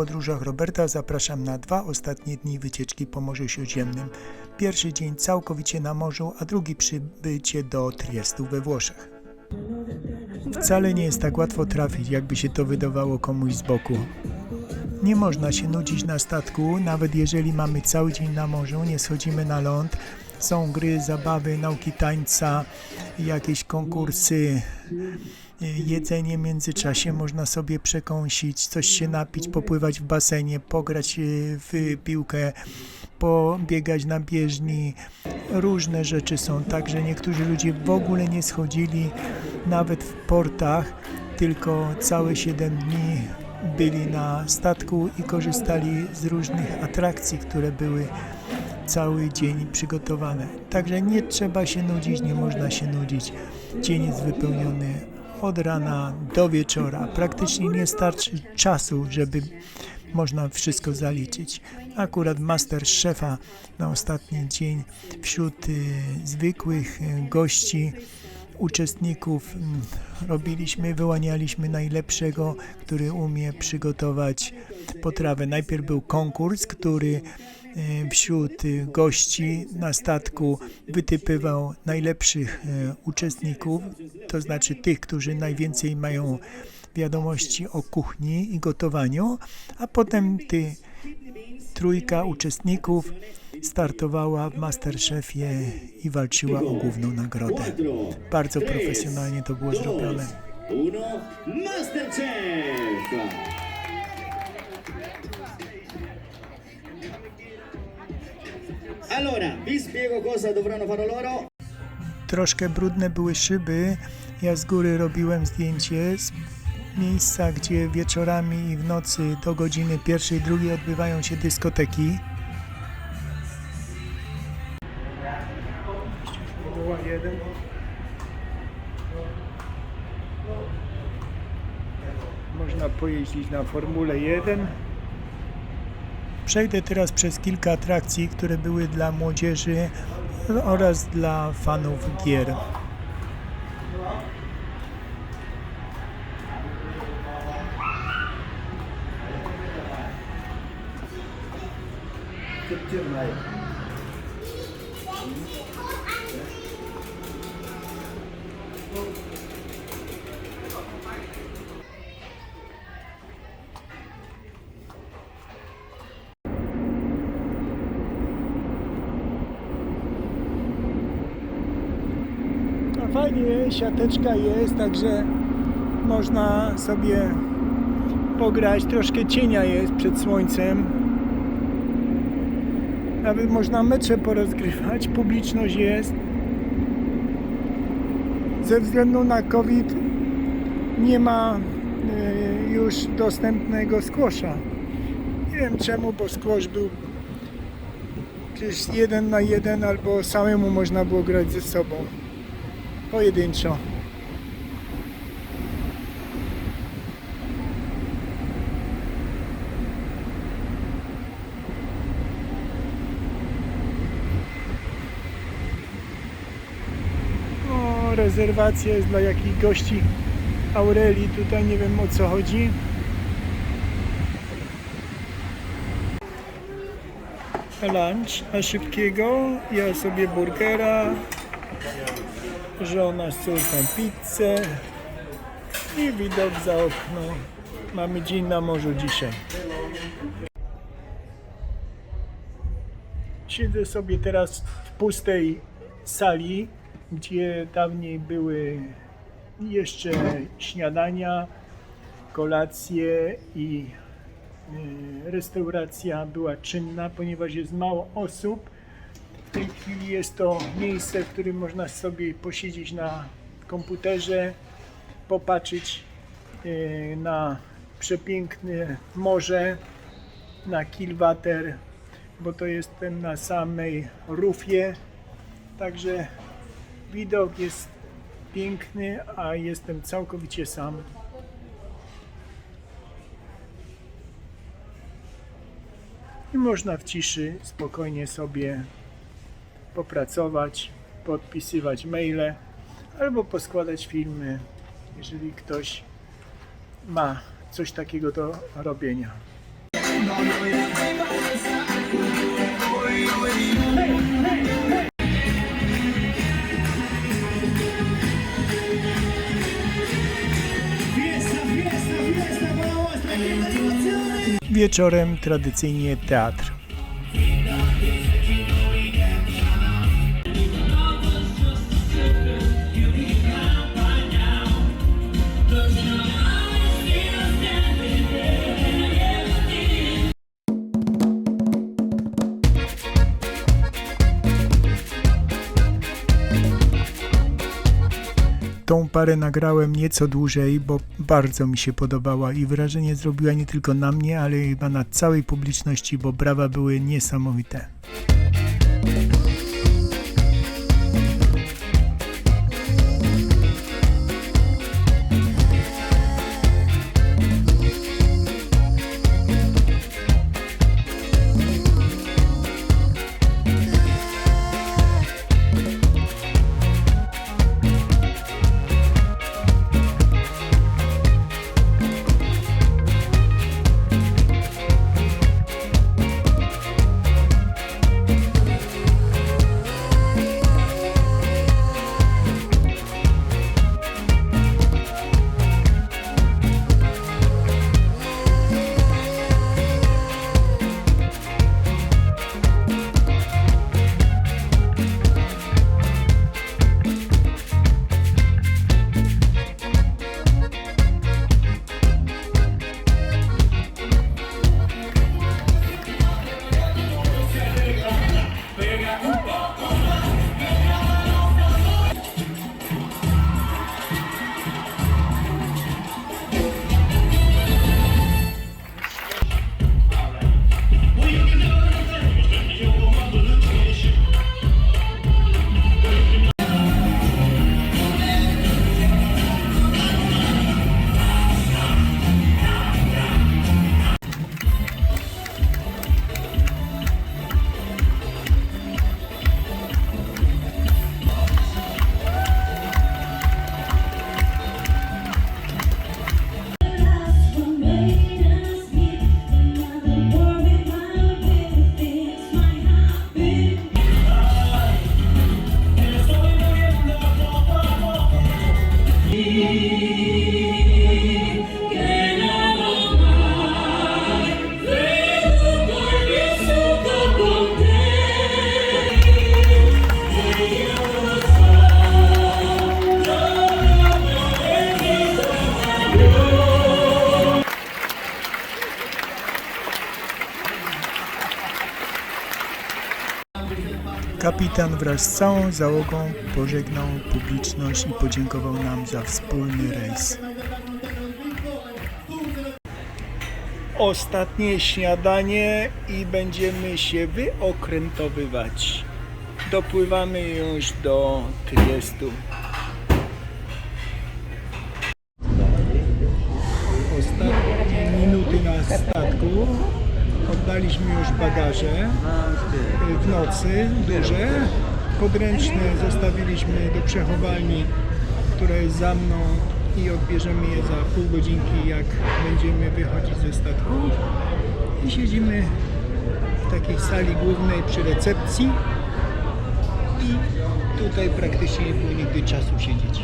Podróżach Roberta zapraszam na dwa ostatnie dni wycieczki po Morzu Śródziemnym. Pierwszy dzień całkowicie na morzu, a drugi przybycie do Triestu we Włoszech. Wcale nie jest tak łatwo trafić, jakby się to wydawało komuś z boku. Nie można się nudzić na statku, nawet jeżeli mamy cały dzień na morzu, nie schodzimy na ląd. Są gry, zabawy, nauki tańca, jakieś konkursy, jedzenie w międzyczasie, można sobie przekąsić, coś się napić, popływać w basenie, pograć e, w piłkę, pobiegać na bieżni. Różne rzeczy są, także niektórzy ludzie w ogóle nie schodzili nawet w portach, tylko całe 7 dni byli na statku i korzystali z różnych atrakcji, które były cały dzień przygotowane. Także nie trzeba się nudzić, nie można się nudzić. Dzień jest wypełniony od rana do wieczora. Praktycznie nie starczy czasu, żeby można wszystko zaliczyć. Akurat master szefa na ostatni dzień wśród y, zwykłych y, gości uczestników mm, robiliśmy, wyłanialiśmy najlepszego, który umie przygotować potrawę. Najpierw był konkurs, który e, wśród e, gości na statku wytypywał najlepszych e, uczestników, to znaczy tych, którzy najwięcej mają wiadomości o kuchni i gotowaniu, a potem ty, trójka uczestników startowała w Masterchefie i walczyła o główną nagrodę. Bardzo profesjonalnie to było zrobione. Masterchef! Allora, vi spiego cosa dovranno fare loro. Troszkę brudne były szyby. Ja z góry robiłem zdjęcie z miejsca, gdzie wieczorami i w nocy do godziny pierwszej, drugiej odbywają się dyskoteki. Można pojeździć na Formule 1. Przejdę teraz przez kilka atrakcji, które były dla młodzieży oraz dla fanów gier. Fajnie, siateczka jest, także można sobie pograć. Troszkę cienia jest przed słońcem. Nawet można mecze porozgrywać, publiczność jest. Ze względu na COVID nie ma e, już dostępnego skłosza. Nie wiem czemu, bo skłosz był przecież jeden na jeden albo samemu można było grać ze sobą pojedynczo. Rezerwacja jest dla jakich gości Aurelii. Tutaj nie wiem o co chodzi. Lunch na szybkiego. Ja sobie burgera, żona z córką pizzę i widok za okno. Mamy dzień na morzu dzisiaj. Siedzę sobie teraz w pustej sali, gdzie dawniej były jeszcze śniadania, kolacje i e, restauracja była czynna, ponieważ jest mało osób. W tej chwili jest to miejsce, w którym można sobie posiedzieć na komputerze, popatrzeć e, na przepiękne morze, na Kilwater, bo to jestem na samej rufie. Także widok jest piękny, a jestem całkowicie sam. I można w ciszy spokojnie sobie popracować, podpisywać maile albo poskładać filmy, jeżeli ktoś ma coś takiego do robienia. Wieczorem tradycyjnie teatr. Parę nagrałem nieco dłużej, bo bardzo mi się podobała i wrażenie zrobiła nie tylko na mnie, ale chyba na całej publiczności, bo brawa były niesamowite. Kapitan wraz z całą załogą pożegnał publiczność i podziękował nam za wspólny rejs. Ostatnie śniadanie i będziemy się wyokrętowywać. Dopływamy już do Triestu. Oddaliśmy już bagaże w nocy duże. Podręczne zostawiliśmy do przechowalni, która jest za mną i odbierzemy je za pół godzinki, jak będziemy wychodzić ze statku. I siedzimy w takiej sali głównej przy recepcji i tutaj praktycznie nie było nigdy czasu siedzieć.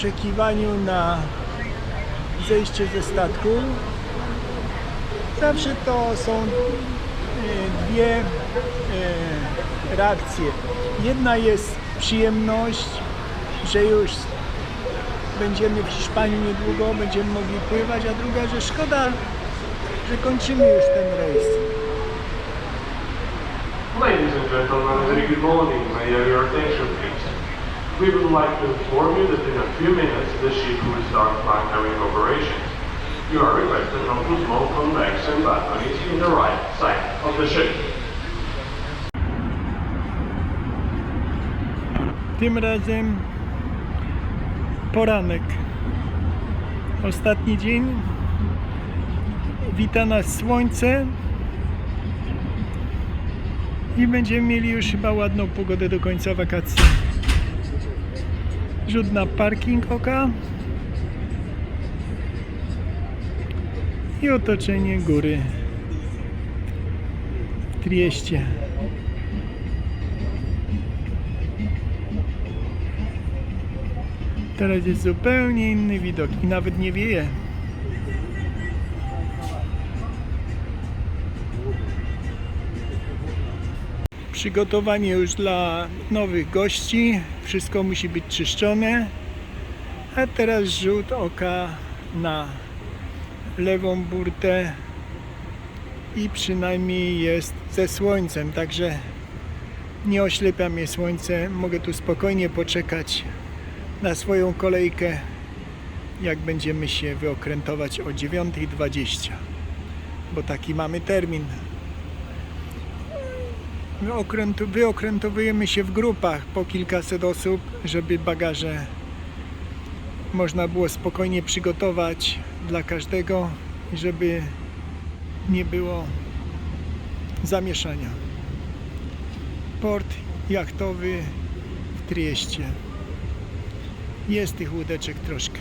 Oczekiwaniu na zejście ze statku. Zawsze to są e, dwie e, reakcje. Jedna jest przyjemność, że już będziemy w Hiszpanii niedługo, będziemy mogli pływać, a druga, że szkoda, że kończymy już ten rejs. Ladies and gentlemen, good morning. May I your attention, please? We would like to inform you that in a few minutes the ship will start bunkering operations. You are requested not to smoke on balconies in the right side of the ship. Tym razem poranek. Ostatni dzień. Wita nas słońce. I będziemy mieli już chyba ładną pogodę do końca wakacji. Rzut na parking oka. I otoczenie góry w Trieście. Teraz jest zupełnie inny widok i nawet nie wieje. Przygotowanie już dla nowych gości. Wszystko musi być czyszczone. A teraz rzut oka na lewą burtę i przynajmniej jest ze słońcem, także nie oślepia mnie słońce. Mogę tu spokojnie poczekać na swoją kolejkę, jak będziemy się wyokrętować o 9.20, bo taki mamy termin. Wyokrętu, wyokrętowujemy się w grupach po kilkaset osób, żeby bagaże można było spokojnie przygotować dla każdego, żeby nie było zamieszania. Port jachtowy w Trieście. Jest tych łódeczek troszkę.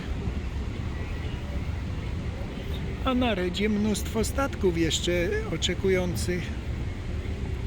A na redzie mnóstwo statków jeszcze oczekujących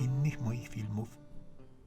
innych moich filmów.